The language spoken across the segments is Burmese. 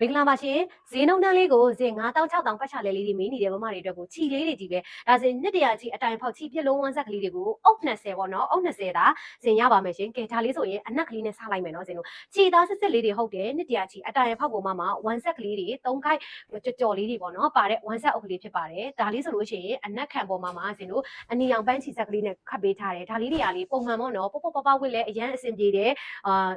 မင်္ဂလာပါရှင်ဈေးနှုန်းတန်းလေးကိုဈေး9000 6000ပတ်ချလဲလေးတွေမင်းနေတဲ့မမတွေအတွက်ကိုခြီလေးတွေကြီးပဲဒါဆိုနှစ်တရာကြီးအတိုင်ဖောက်ခြီပြစ်လုံးဝန်းဆက်ကလေးတွေကိုအုပ်20ပေါ့နော်အုပ်20ဒါဈေးရပါမယ်ရှင်ကဲဒါလေးဆိုရင်အနက်ကလေးနဲ့ဆလိုက်မယ်နော်ဈေးတို့ခြီသားစစ်စစ်လေးတွေဟုတ်တယ်နှစ်တရာကြီးအတိုင်ဖောက်ပေါ်မှာမှာဝန်းဆက်ကလေးတွေ3ခိုက်ကြော်ကြော်လေးတွေပေါ့နော်ပါတဲ့ဝန်းဆက်အုပ်ကလေးဖြစ်ပါတယ်ဒါလေးဆိုလို့ရှိရင်အနက်ခံပေါ်မှာမှာဈေးတို့အနီရောင်ပန်းချီဆက်ကလေးနဲ့ခတ်ပေးထားတယ်ဒါလေးတွေကလေပုံမှန်ပေါ့နော်ပေါပေါပပဝစ်လဲအရန်အဆင်ပြေတယ်အာ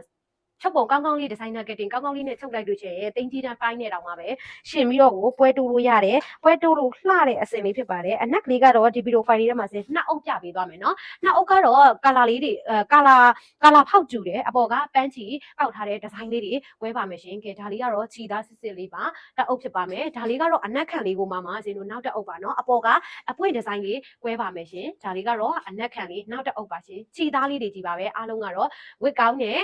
ချုပ်ပုံကောင်းကောင်းလေးဒီဇိုင်နာကတင်ကောင်းကောင်းလေးနဲ့ချုပ်လိုက်လို့ရှိရင်တင်းကြီးတန်းပိုင်းနဲ့တောင်မှပဲရှင်ပြီးတော့ကိုပွဲတိုးလို့ရတယ်ပွဲတိုးလို့လှတဲ့အစင်လေးဖြစ်ပါတယ်အနက်ကလေးကတော့ဒီဗီဒီယိုဖိုင်လေးထဲမှာစနှစ်အုပ်ပြပေးသွားမယ်နော်နှစ်အုပ်ကတော့ကာလာလေးတွေအဲကာလာကာလာဖောက်ကျူတယ်အပေါ်ကပန်းချီပောက်ထားတဲ့ဒီဇိုင်းလေးတွေဝဲပါမယ်ရှင်ကဲဒါလေးကတော့ခြီသားစစ်စစ်လေးပါတစ်အုပ်ဖြစ်ပါမယ်ဒါလေးကတော့အနက်ခံလေးကိုမှမှဇင်းတို့နောက်တစ်အုပ်ပါနော်အပေါ်ကအပွင့်ဒီဇိုင်းလေးဝဲပါမယ်ရှင်ဒါလေးကတော့အနက်ခံလေးနောက်တစ်အုပ်ပါရှင်ခြီသားလေးတွေကြီးပါပဲအားလုံးကတော့ဝစ်ကောင်းနဲ့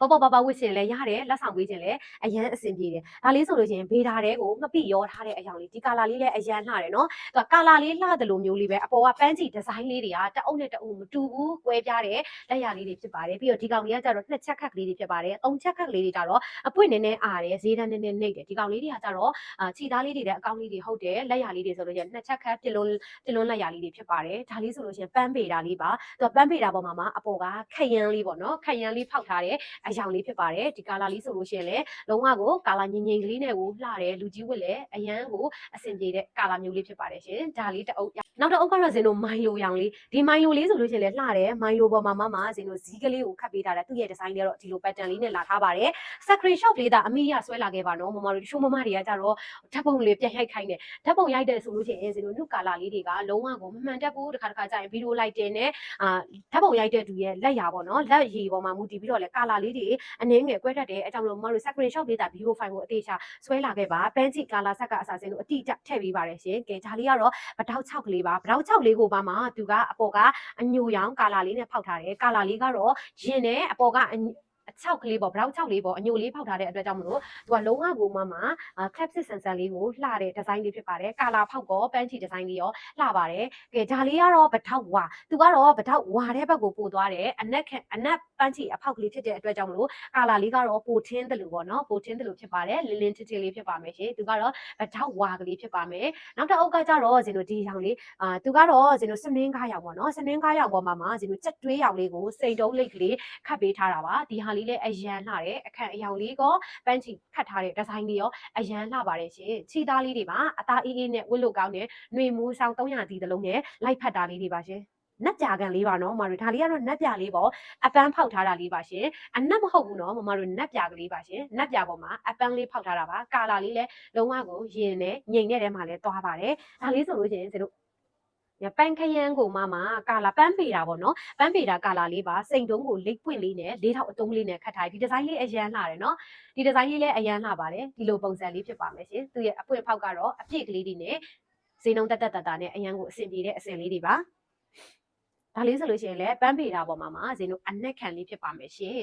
ပပပပဝစ်ချင်လဲရတယ်လက်ဆောင်ပေးချင်လဲအရန်အဆင်ပြေတယ်ဒါလေးဆိုလို့ရှိရင်ဘေးဓာတဲ့ကိုငပိရောထားတဲ့အယောင်လေးဒီကာလာလေးလည်းအရန်လှတယ်နော်သူကကာလာလေးလှတယ်လို့မျိုးလေးပဲအပေါ်ကပန်းချီဒီဇိုင်းလေးတွေကတအုပ်နဲ့တအုပ်မတူဘူးကွဲပြားတဲ့လက်ရလေးတွေဖြစ်ပါတယ်ပြီးတော့ဒီကောင်လေးကကြတော့နှစ်ချက်ခက်ကလေးတွေဖြစ်ပါတယ်သုံးချက်ခက်ကလေးတွေကြတော့အပွင့်နည်းနည်းအားတယ်ဈေးတန်းနည်းနည်းနှိပ်တယ်ဒီကောင်လေးတွေကကြတော့အာခြိသားလေးတွေလည်းအကောင်းလေးတွေဟုတ်တယ်လက်ရလေးတွေဆိုလို့ရှိရင်နှစ်ချက်ခက်ပြလုံးပြလုံးလက်ရလေးတွေဖြစ်ပါတယ်ဒါလေးဆိုလို့ရှိရင်ပန်းပေတာလေးပါသူကပန်းပေတာပေါ်မှာမှာအပေါ်ကခက်ရန်လေးပေါ့နော်ခက်ရန်လေးဖောက်ထားတဲ့အယောင်လေးဖြစ်ပါတယ်ဒီကာလာလေးဆိုလို့ရှိရင်လည်းလုံးဝကိုကာလာငင်ငင်ကလေးနဲ့ကိုလှတယ်လူကြီးဝတ်လည်းအရန်ကိုအဆင်ပြေတဲ့ကာလာမျိုးလေးဖြစ်ပါတယ်ရှင်ဒါလေးတစ်အုပ်ရနောက်တစ်အုပ်ကတော့ဇင်တို့မိုင်လိုရောင်လေးဒီမိုင်လိုလေးဆိုလို့ရှိရင်လည်းလှတယ်မိုင်လိုပေါ်မှာမမဇင်တို့ဇီးကလေးကိုခတ်ပေးထားတယ်သူ့ရဲ့ဒီဇိုင်းလေးကတော့ဒီလို pattern လေးနဲ့လာထားပါတယ် screen shot လေးဒါအမိရဆွဲလာခဲ့ပါနော်မမတို့တချို့မမတွေကကြတော့ဓာတ်ပုံလေးပြန်ရိုက်ခိုင်းတယ်ဓာတ်ပုံရိုက်တယ်ဆိုလို့ရှိရင်ဇင်တို့နုကာလာလေးတွေကလုံးဝကိုမမှန်တတ်ဘူးတစ်ခါတစ်ခါကြာရင်ဗီဒီယိုလိုက်တင်နေအာဓာတ်ပုံရိုက်တဲ့သူရဲ့လက်ရာပေါ့နော်လက်ရည်ပေါ်မှာမူတည်ပြီးတော့လေကာလာလေးတွေအနည်းငယ်ကွဲတတ်တယ်အဲကြောင့်မလို့မတို့ screen shot လေးတာ video file ကိုအတေချာဆွဲလာခဲ့ပါပန်းချီကာလာဆက်ကအစားစင်းလို့အတိအကျထည့်ပေးပါတယ်ရှင်ကဲဒါလေးကတော့ဗတောက်6ကလေးပါဗတောက်6လေးကိုပါမှာသူကအပေါ်ကအညိုရောင်ကာလာလေးနဲ့ဖောက်ထားတယ်ကာလာလေးကတော့ရင်နဲ့အပေါ်ကအည အချောက်ကလေးပေါ့ဗလောက်ချောက်လေးပေါ့အညိုလေးဖောက်ထားတဲ့အတွက်ကြောင့်မလို့သူကလုံးဝကိုမှမှာ classic sensor လေးကိုလှတဲ့ design လေးဖြစ်ပါတယ်ကာလာဖောက်ကောပန်းချီ design လေးရောလှပါတယ်ကဲဒါလေးကတော့ဗထောက်ဝါသူကတော့ဗထောက်ဝါတဲ့ဘက်ကိုပို့သွားတယ်အနက်အနက်ပန်းချီအဖောက်ကလေးဖြစ်တဲ့အတွက်ကြောင့်မလို့ကာလာလေးကတော့ပိုထင်းတယ်လို့ပေါ့နော်ပိုထင်းတယ်လို့ဖြစ်ပါတယ်လင်းလင်းချစ်ချစ်လေးဖြစ်ပါမယ်ရှင်သူကတော့ဗထောက်ဝါကလေးဖြစ်ပါမယ်နောက်တစ်အုပ်ကကြတော့ဇင်တို့ဒီရောင်လေးအာသူကတော့ဇင်တို့စနင်းကားရောင်ပေါ့နော်စနင်းကားရောင်ပေါ်မှာမှာဇင်တို့ကြက်တွေးရောင်လေးကိုစိန်တုံးလိတ်ကလေးခတ်ပေးထားတာပါဒီဟာလေးလည်းအရန်လှတယ်အခန့်အယောင်လေးကောပန်းချီခတ်ထားတဲ့ဒီဇိုင်းလေးရောအရန်လှပါတယ်ရှင်ခြိသားလေးတွေပါအသားအေးအေးနဲ့ဝတ်လို့ကောင်းတဲ့ຫນွေမူးဆောင်300တီးတလုံးနဲ့လိုက်ဖတ်တာလေးတွေပါရှင်နက်ပြာကန်လေးပါနော်မတို့ဒါလေးကတော့နက်ပြာလေးပေါ့အပန်းဖောက်ထားတာလေးပါရှင်အနက်မဟုတ်ဘူးနော်မမတို့နက်ပြာကလေးပါရှင်နက်ပြာပေါ်မှာအပန်းလေးဖောက်ထားတာပါကာလာလေးလည်းလုံးဝကိုရင်နဲ့ငိန်တဲ့ထဲမှာလည်းသွားပါတယ်ဒါလေးဆိုလို့ရှိရင်ကျတို့ည ပန်းခရမ်းကိုမမကာလာပန်းပေတာပေါ့နော်ပန်းပေတာကာလာလေးပါစိန်တုံးကိုလိတ်ပွင့်လေးနဲ့လေးထောက်အတုံးလေးနဲ့ခတ်ထားဒီဒီဇိုင်းလေးအရန်လှတယ်နော်ဒီဒီဇိုင်းလေးလည်းအရန်လှပါတယ်ဒီလိုပုံစံလေးဖြစ်ပါမယ်ရှင်သူရဲ့အပွင့်ဖောက်ကတော့အပြည့်ကလေးတွေနဲ့ဈေးနှုန်းတက်တက်တတာနဲ့အရန်ကိုအဆင်ပြေတဲ့အစင်လေးတွေပါဒါလေးဆိုလို့ရှိရင်လည်းပန်းပေတာပေါ်မှာမှာဈေးနှုန်းအနက်ခံလေးဖြစ်ပါမယ်ရှင်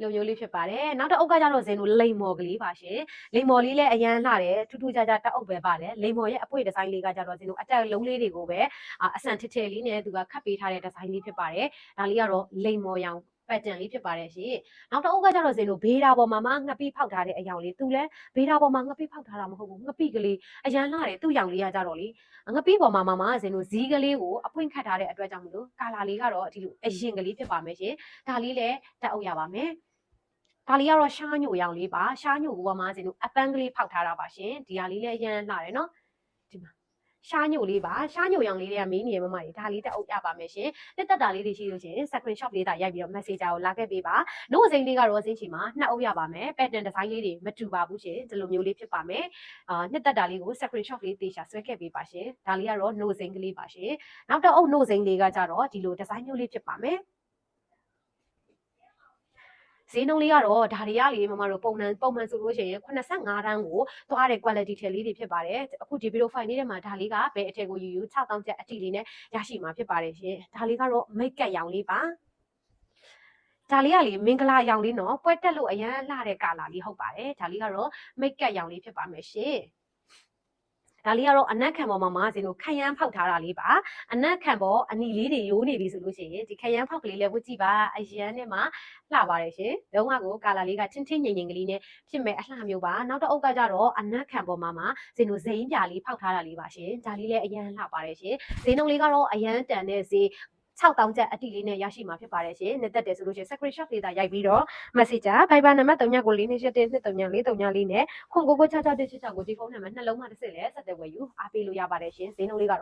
လိုမျိုးလေးဖြစ်ပါတယ်နောက်တစ်အုပ်ကကြတော့ဇင်တို့လိန်မော်ကလေးပါရှင်လိန်မော်လေးလည်းအရန်လှတယ်ထူးထူးခြားခြားတစ်အုပ်ပဲပါတယ်လိန်မော်ရဲ့အပွေဒီဇိုင်းလေးကကြတော့ဇင်တို့အတက်လုံးလေးတွေကိုပဲအာအဆန်ထစ်ထစ်လေးနဲ့သူကခတ်ပေးထားတဲ့ဒီဇိုင်းလေးဖြစ်ပါတယ်ဒါလေးကတော့လိန်မော်ရောင် ပက်တန်လေးဖြစ်ပါတယ်ရှင်နောက်တစ်အုပ်ကကြတော့ဇင်တို့ဘေးတာပေါ်မှာမှငပိဖောက်ထားတဲ့အယောင်လေးသူလည်းဘေးတာပေါ်မှာငပိဖောက်ထားတာမဟုတ်ဘူးငပိကလေးအရန်လှတယ်သူ့ရောင်လေးကကြတော့လေငပိပေါ်မှာမှမှဇင်တို့ဇီးကလေးကိုအပွင့်ခတ်ထားတဲ့အတွက်ကြောင့်မလို့ကာလာလေးကတော့ဒီလိုအရင်ကလေးဖြစ်ပါမယ်ရှင်ဒါလေးလည်းတက်အုပ်ရပါမယ်ဒါလေးကတော့ရှားညိုရောင်လေးပါရှားညိုကမှစင်တို့အပန်းကလေးဖောက်ထားတာပါရှင်ဒီဟာလေးလည်းအရန်လှတယ်နော်ဒီမှာ ရှားညိုလေးပါရှားညိုရောင်လေးတွေကမင်းနေမမကြီးဒါလေးတက်အုပ်ရပါမယ်ရှင်တက်တက်တာလေးတွေရှိလို့ရှင် screen shot လေးတာရိုက်ပြီးတော့ messenger ကိုလာခဲ့ပေးပါနှုတ်စိမ်းလေးကတော့စင်းချီမှာနှစ်အုပ်ရပါမယ် pattern design လေးတွေမတူပါဘူးရှင်ဒီလိုမျိုးလေးဖြစ်ပါမယ်အာနှစ်တက်တာလေးကို screen shot လေးတေချာဆွဲခဲ့ပေးပါရှင်ဒါလေးကတော့နှုတ်စိမ်းကလေးပါရှင်နောက်တော့အုပ်နှုတ်စိမ်းလေးကကြတော့ဒီလို design မျိုးလေးဖြစ်ပါမယ် ဈေးနှုန်းလေးကတော့ဒါတွေကလေမမတို့ပုံမှန်ပုံမှန်ဆိုလို့ရှိရင်85တန်းကိုသွားတဲ့ quality ထည်လေးတွေဖြစ်ပါတယ်အခုဒီ video file လေးထဲမှာဒါလေးကဘယ်အထည်ကိုယူယူ6000ကျပ်အထိလေးနဲ့ရရှိမှာဖြစ်ပါတယ်ရှင်ဒါလေးကတော့ make up ရောင်လေးပါဒါလေးကလေမင်္ဂလာရောင်လေးနော်ပွဲတက်လို့အရန်လှတဲ့ကာလာလေးဟုတ်ပါတယ်ဒါလေးကတော့ make up ရောင်လေးဖြစ်ပါမယ်ရှင် ဒါလေးကတော့အနက်ခံပေါ်မှာမဇင်တို့ခရမ်းဖောက်ထားတာလေးပါအနက်ခံပေါ်အနီလေးတွေရိုးနေပြီဆိုလို့ရှိရင်ဒီခရမ်းဖောက်ကလေးလေးဝတ်ကြည့်ပါအရန်နဲ့မှလှပါတယ်ရှင်လုံးဝကိုကာလာလေးကချင်းချင်းငိမ့်ငိမ့်ကလေးနဲ့ဖြစ်မဲ့အလှမျိုးပါနောက်တစ်အုပ်ကကြတော့အနက်ခံပေါ်မှာမှာဇင်တို့ဇိမ်းပြလေးဖောက်ထားတာလေးပါရှင်ဒါလေးလည်းအရန်လှပါတယ်ရှင်ဈေးနှုန်းလေးကတော့အရန်တန်တဲ့ဈေး 6000ကျပ်အတိလေးနဲ့ရရှိမှာဖြစ်ပါတယ်ရှင်။နှစ်သက်တယ်ဆိုလို့ရှိရင် screenshot လေးသာရိုက်ပြီးတော့ messenger Viber နံပါတ်39ကိုလေးနေချက်တဲ့233434လေးနဲ့ခွန်ကိုကို6666ကိုဒီဖုန်းနံပါတ်နှလုံးမှတစ်စစ်လဲဆက်သွယ်ဝယ်ယူအားပေးလို့ရပါတယ်ရှင်။ဈေးနှုန်းလေးကတော့